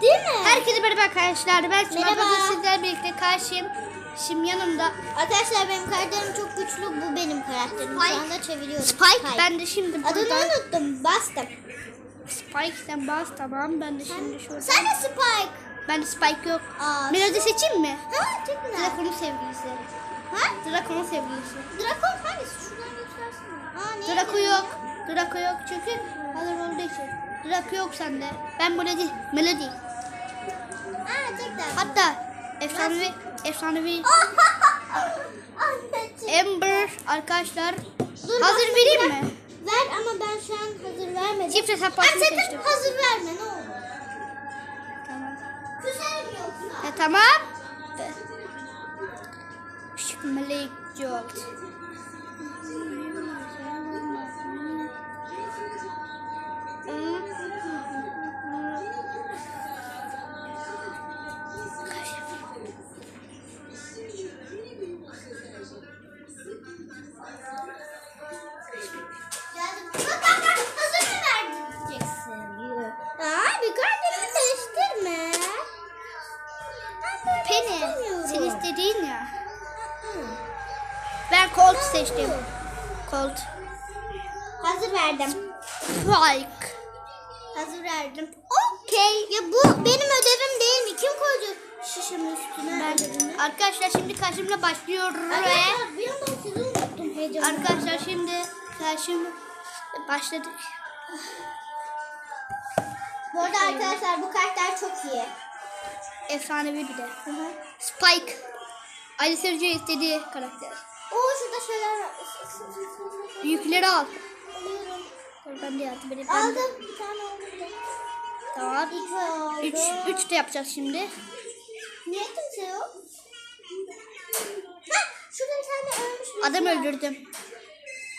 Değil mi? Herkese merhaba arkadaşlar. Ben Sıla. Merhaba. Bugün sizlerle birlikte karşıyım. Şimdi yanımda Arkadaşlar benim karakterim çok güçlü. Bu benim karakterim. Spike. Şu anda çeviriyorum. Spike. Ben de şimdi Adını burada. unuttum. Bastım. Spike sen bas tamam. Ben de şimdi şurada. Sen de Spike. Ben de Spike yok. Aa, Melodi seçeyim mi? Ha çok güzel. Drakon'un sevgilisi. Ha? Drakon'un sevgilisi. Drakon hangisi? Şuradan göstersene. Aa böyle yok. ya? Draco yok çünkü hazır olduğu için. Draco yok sende. Ben Melodi. Melodi. Güzel. Hatta efsanevi efsanevi. Amber arkadaşlar. Dur, hazır vereyim ver. mi? Ver ama ben şu an hazır vermedim. Çift hesap başını seçtim. hazır verme ne olur. Tamam. Küserim yoksa. E, tamam. Melek yok. Penny, sen istediğin ya. Ben Colt seçtim. Colt. Hazır verdim. Spike. Hazır verdim. Okey. Ya bu benim ödevim değil mi? Kim koydu şişemin üstüne Ben, ödevimi? arkadaşlar şimdi karşımda başlıyor. Arkadaşlar bir anda sizi unuttum heyecanla. Arkadaşlar şimdi karşım başladık. Bu arada arkadaşlar bu karakter çok iyi. Efsanevi bir de. Hı hı. Spike. Ali Sergio istediği karakter. Oo şurada şeyler var. Yükleri al. Alıyorum. Dur ben de yardım edeyim. Ben... Aldım. Bir tane aldım. Tamam. İki. Üç, üç de yapacağız şimdi. Niye kimse yok? Ha, şurada bir tane ölmüş. Adam şey öldürdüm.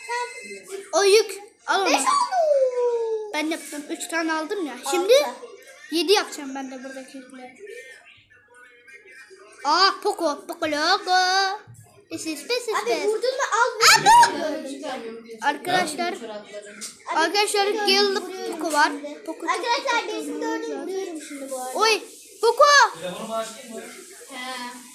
Sen... O yük. Al onu. Beş oldu. Ben yaptım. Üç tane aldım ya. Şimdi Aldı. 7 yapacağım ben de buradaki yükle. Aa Poco. Poco logo. This is this is Abi vurdun mu al. Arkadaşlar. Arkadaşlar Gale Poco var. Poco Arkadaşlar birisini gördüm. Şimdi bu arada. Oy Poco. Telefonumu açtın mı? He.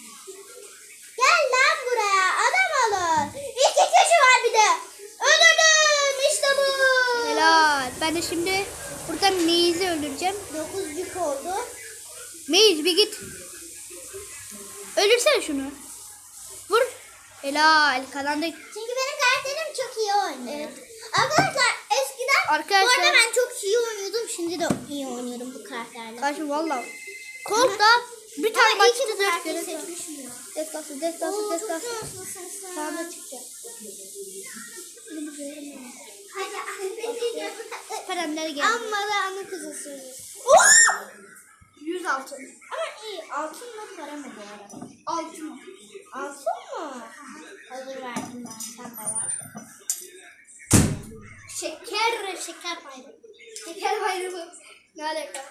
Ben de şimdi burada Maze'i öldüreceğim. Dokuz yük oldu. Maze bir git. Öldürsene şunu. Vur. Helal. Kazandık. Çünkü benim karakterim çok iyi oynuyor. Arkadaşlar eskiden Arkadaşlar- bu arada ben çok iyi oynuyordum. Şimdi de iyi oynuyorum bu karakterle. Karşı valla. Colt da bir tane Ama maçta kere seçmişim ya. Destası, destası, Oo, çok Hadi anneciğim. Geldi. Amma da ana kızı söylüyorsun. 100 altın. Ama iyi altınla para mı bu arada? Altın. Altın mı? Hazır verdim ben. Sen de var. Şeker, şeker bayramı. Şeker bayramı. Ne alaka?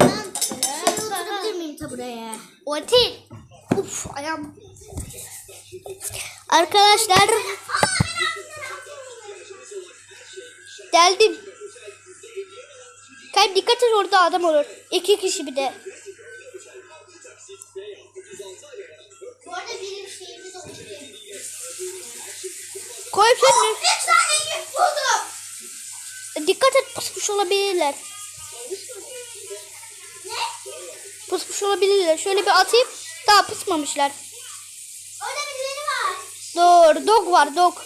Ben şöyle oturabilir miyim tabureye? Orti. Uf ayağım. Arkadaşlar geldim. Kayıp dikkat et orada adam olur. İki kişi bir de. Bu arada benim şeyimiz oluştu. Koyup sen Üç tane yük buldum. Dikkat et pusmuş olabilirler. Ne? Pusmuş olabilirler. Şöyle bir atayım. Daha pusmamışlar. Orada birileri var. Dur. Dog var dog.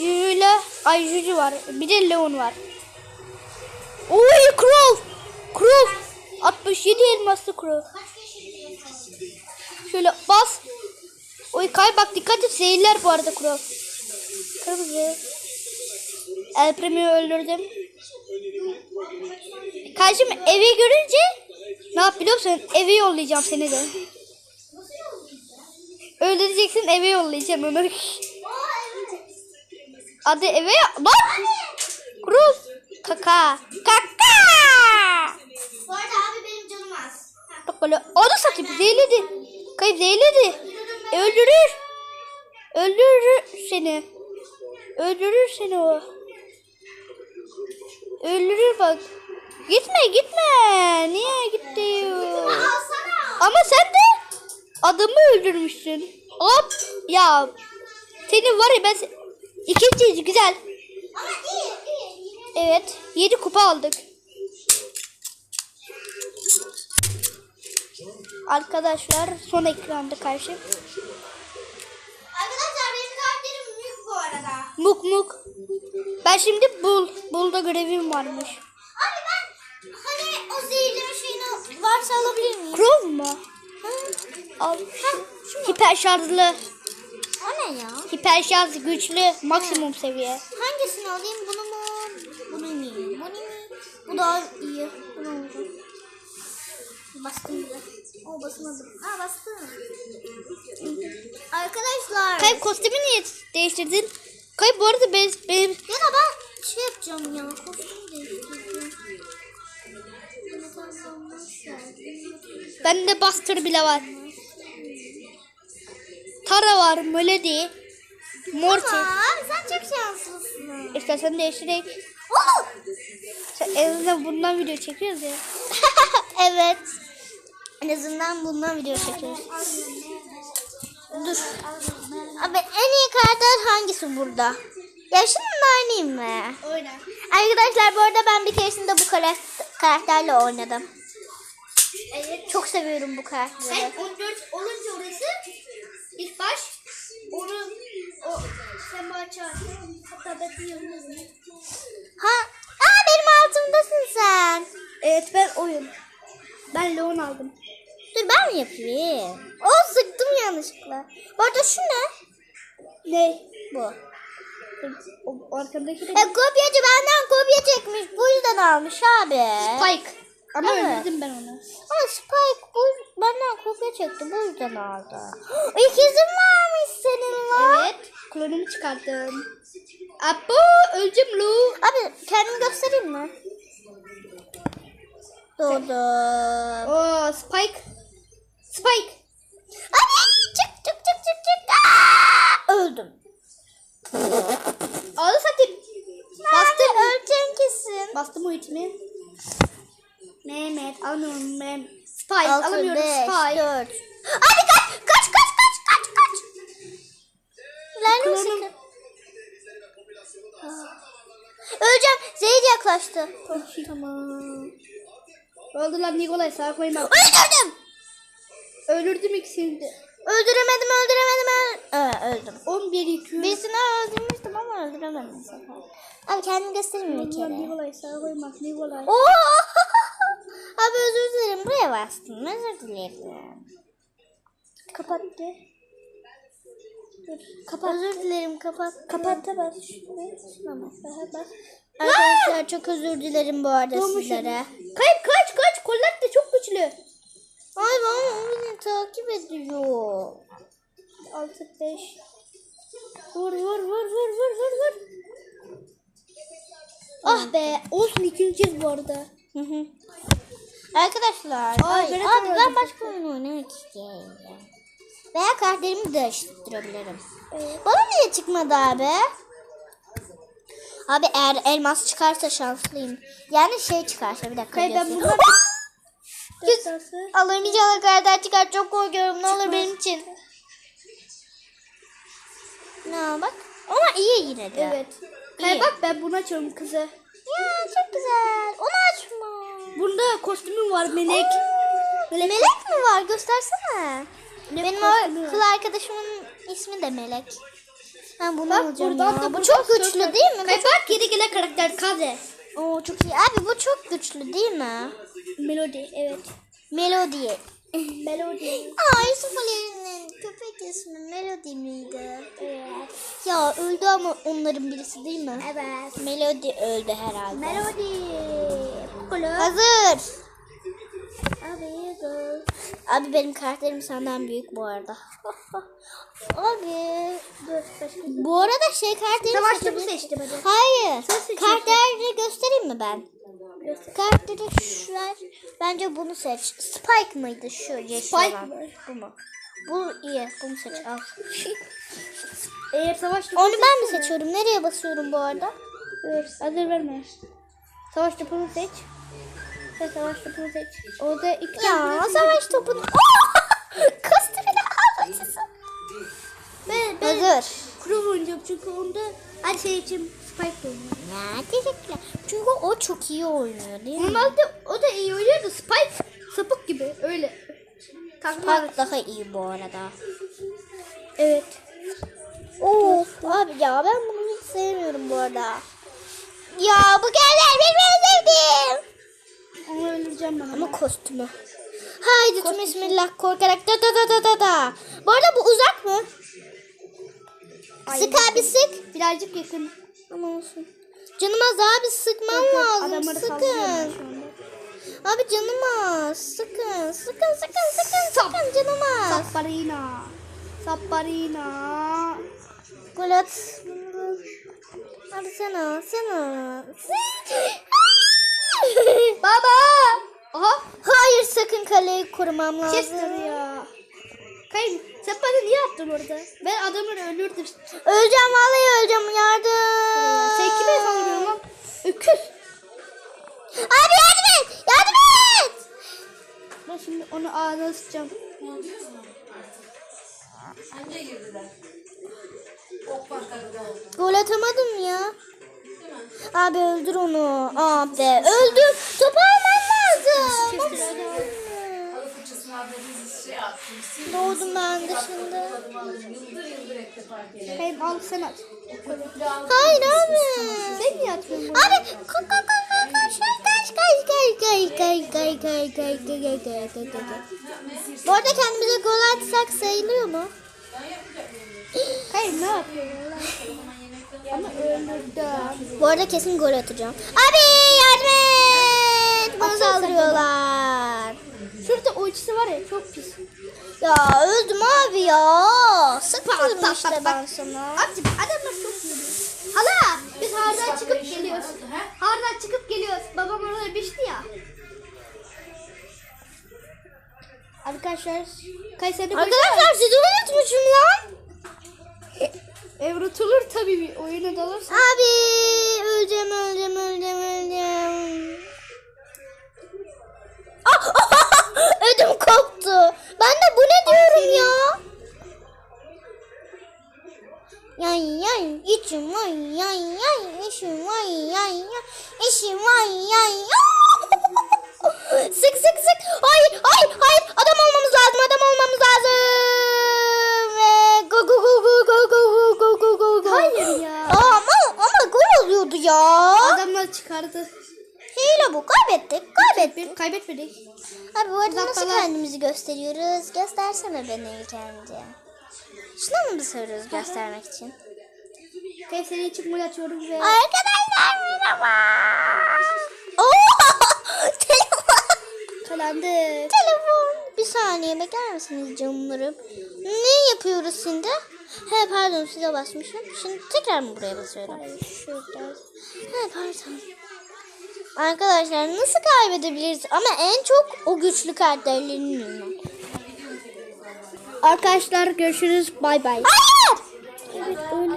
Yuyla. Ay Juju var. Bir de Leon var. Oy Crow. Crow. 67 elmaslı sordum. Şöyle bas. Oy kay bak dikkat et zehirler bu arada Crow. Kırmızı. El Primo'yu öldürdüm. Karşım evi görünce ne yap biliyor musun? Eve yollayacağım seni de. Öldüreceksin eve yollayacaksın onu. Adı eve lan. Cruz. Kaka. Kaka. Bu arada abi benim canım az. Bak böyle onu satayım zehirledi. Kayıp zehirledi. E, öldürür. Öldürür seni. Öldürür seni o. Öldürür bak. Gitme gitme. Niye gitti? Ama sen de adamı öldürmüşsün. Hop ya. Senin var ya ben ikinciyiz güzel. Ama iyi iyi. Yine de- Evet 7 kupa aldık. Arkadaşlar son ekranda karşı. Arkadaşlar benim karakterim büyük bu arada. Muk muk. Ben şimdi bul. Bulda görevim varmış. Abi ben hani o zehirleme şeyini varsa alabilir miyim? Crow mu? Al. Hiper şarjlı. O ne ya? Hiper şarj güçlü maksimum seviye. Hangisini alayım? Bunu mu? Bunu mu? Bunu mu? Bu daha iyi. Bunu alacağım. Bastım bile. O basmadım. Aa bastım. Arkadaşlar. Kayıp kostümü niye değiştirdin? Kayıp bu arada benim, benim Ya da ben şey yapacağım ya. Kostüm değiştireceğim. bende Buster bile var. Tara var, Melody, Mortis. Aa, sen çok şanslısın. İstersen değiştirek. Oğlum. Sen en azından bundan video çekiyoruz ya. evet. En azından bundan video çekiyoruz. Dur. Abi en iyi karakter hangisi burada? Ya şimdi oynayayım mı? Oyna. Arkadaşlar bu arada ben bir keresinde bu karakter- karakterle oynadım. Evet. Çok seviyorum bu karakteri. Sen 14 olunca orası ilk baş onu o sen bana çağır. Hatta ben. Ha, aa benim altımdasın sen. Evet ben oyun. Ben Leon aldım. Dur ben mi yapayım? O sıktım yanlışlıkla. Bu arada şu ne? Ne? Bu. O arkadaki de E, kopyacı benden kopya çekmiş. Bu yüzden almış abi. Spike. Ama Evet. öldürdüm ben onu. Ama Spike bu benden kopya çekti. Bu yüzden aldı. İkizim varmış senin lan. Evet. Klonumu çıkarttım. Apo öleceğim Lu. Abi kendimi göstereyim mi? Doğdum. Oo Spike. Spike. Abi çık çık çık çık çık. Aa, öldüm. Ağlı satayım. Bastım. Öleceksin kesin. Bastım o itimi. Mehmet alıyorum ben. Spike Altı, alamıyorum beş, Spike. dört. Hadi kaç kaç kaç kaç kaç kaç. Klonum. sakın. Öleceğim. Zehir yaklaştı. Tamam. Oldu lan Nikolay sağa koyma. Öldürdüm. Öldürdüm ikisini de. Öldüremedim öldüremedim. öl- Ee, öldüm. 11 200. Birisini öldürmüştüm ama öldüremedim bu sefer. Abi kendimi göstereyim bir kere? Nikolay sağa koyma. Nikolay. Oo! Abi özür dilerim. Buraya bastım. Özür dilerim. Kapattı. Kapat. Özür dilerim. Kapat. Kapattı. Aha, bas. Arkadaşlar çok özür dilerim bu arada Doğmuşum. sizlere. Kayıp kaç kaç. Kollar da çok güçlü. Ay baba o beni takip ediyor. 6 5. Vur vur vur vur vur vur vur. Ah be. Olsun ikinciyiz bu arada. Hı hı. Arkadaşlar. Ay, abi ben başka oyun oynamak istiyorum. Veya karakterimi değiştirebilirim. Evet. Bana niye çıkmadı abi? Abi eğer elmas çıkarsa şanslıyım. Yani şey çıkarsa bir dakika. Kayıp ben Destansı. Allah'ım inşallah karakter çıkar. Çok korkuyorum. Ne olur benim için. Ne bak. Ama iyi yine de. Evet. Kayıp bak ben bunu açıyorum kızı. Ya çok güzel. Onu açma. Bunda kostümüm var melek. Melek, mi var? Göstersene. Benim kostümü o kız arkadaşımın ismi de Melek. Ben bunu Bak alacağım buradan ya. da bu çok güçlü değil mi? Kayıp bak geri gelen karakter Kaze. Oo çok iyi. Abi bu çok güçlü değil mi? Melody evet. Melody. Melody. Aa Yusuf Ali'nin köpek ismi Melody miydi? Evet. Ya öldü ama onların birisi değil mi? Evet. Melody öldü herhalde. Melody. Kulu. Hazır. Abi benim karakterim senden büyük bu arada. Abi. Dur. Bu arada şey karakterimi mı seçebilir- seçtim hadi. Hayır. Karakteri göstereyim mi ben? Göster. Karakteri şu ver. Bence bunu seç. Spike mıydı şu yeşil Spike olan? mı? Bu mu? Bu iyi. Bunu seç. Al. Eğer savaşçı Onu ben mi seçiyorum? Nereye basıyorum bu arada? Dur hazır verme. Savaş topunu seç. Sen savaş topunu seç. Orada iki Ya savaş topunu. Kastı bile havacısı. Ben, ben Hazır. Crow oynayacağım çünkü onda her şey için Spike oynuyor. Ya teşekkürler. Çünkü o çok iyi oynuyor değil mi? Normalde o da iyi oynuyor da Spike sapık gibi öyle. Takma. Park daha iyi bu arada. Evet. Of abi ya ben bunu hiç sevmiyorum bu arada. Ya bu kadar benim en sevdiğim. Onu öldüreceğim ben. Ama kostümü. Haydi tüm bismillah korkarak da da da da da da. Bu arada bu uzak mı? Ay, Sık abi sık. Birazcık yakın. Ama olsun. Canıma daha bir sıkmam Yok, lazım. Sıkın. Abi canıma sıkın. Sıkın sıkın sıkın sıkın canıma. Sapparina. Sapparina. Gol at. Hadi sana sana. Baba. Aha. Hayır sakın kaleyi korumam lazım. Chester ya. Kayın sen bana niye attın orada? Ben adamı öldürdüm. Öleceğim vallahi öleceğim yardım. Sen kime saldırıyorsun lan? Öküz. Abi yardım et. Yardım et. Ben şimdi onu ağzına sıçacağım. Gol atamadım ya. Abi öldür onu. Abi öldür. Topu alman lazım. Doğdum ben dışında. Kayın al sen at. Hayır abi. Sen niye atmıyorsun bunu? Abi kaç kaç kaç kaç kaç kaç kaç kaç kaç kaç kaç kaç kaç kaç kaç kaç Bu arada kendimize gol atsak sayılıyor mu? Kayın ne yapıyorsun? Ama öldürdüm. Bu arada kesin gol atacağım. Abi yardım et. Bana saldırıyorlar. Şurada o ikisi var ya çok pis. Ya öldüm abi ya. Sıkıldım bak, işte bak, ben bak. sana. Abicim adamlar çok iyi. Hala biz hardan çıkıp geliyoruz. Hardan çıkıp geliyoruz. Babam orada biçti ya. Arkadaşlar Kayseri'de Arkadaşlar sizi unutmuşum lan. Evrotulur tabii bir oyuna dalırsa. Abi öleceğim öleceğim öleceğim öleceğim. Ah, Ödüm koptu. Ben de bu ne diyorum ya? Yay yay içim vay yay yay işim vay yay yay işim vay yay Sık sık sık. Hayır hayır hayır adam olmamız lazım adam olmamız lazım. Çıkardı. Hile bu kaybettik kaybettik. Kaybetmedik. Abi bu arada nasıl kendimizi gösteriyoruz? Göstersene beni ilk önce. Şuna mı basıyoruz göstermek için? Kayseri'ye çıkmayı açıyorum ve Arkadaşlar merhaba. Oo! Telefon. kalandı. Telefon. Saniye bekler misiniz canlarım? Ne yapıyoruz şimdi? He pardon size basmışım. Şimdi tekrar mı buraya basıyorum? Şurada. He pardon. Arkadaşlar nasıl kaybedebiliriz? Ama en çok o güçlü karakterlerin yüzünden. Arkadaşlar görüşürüz. Bay bay. Hayır! Evet öyle.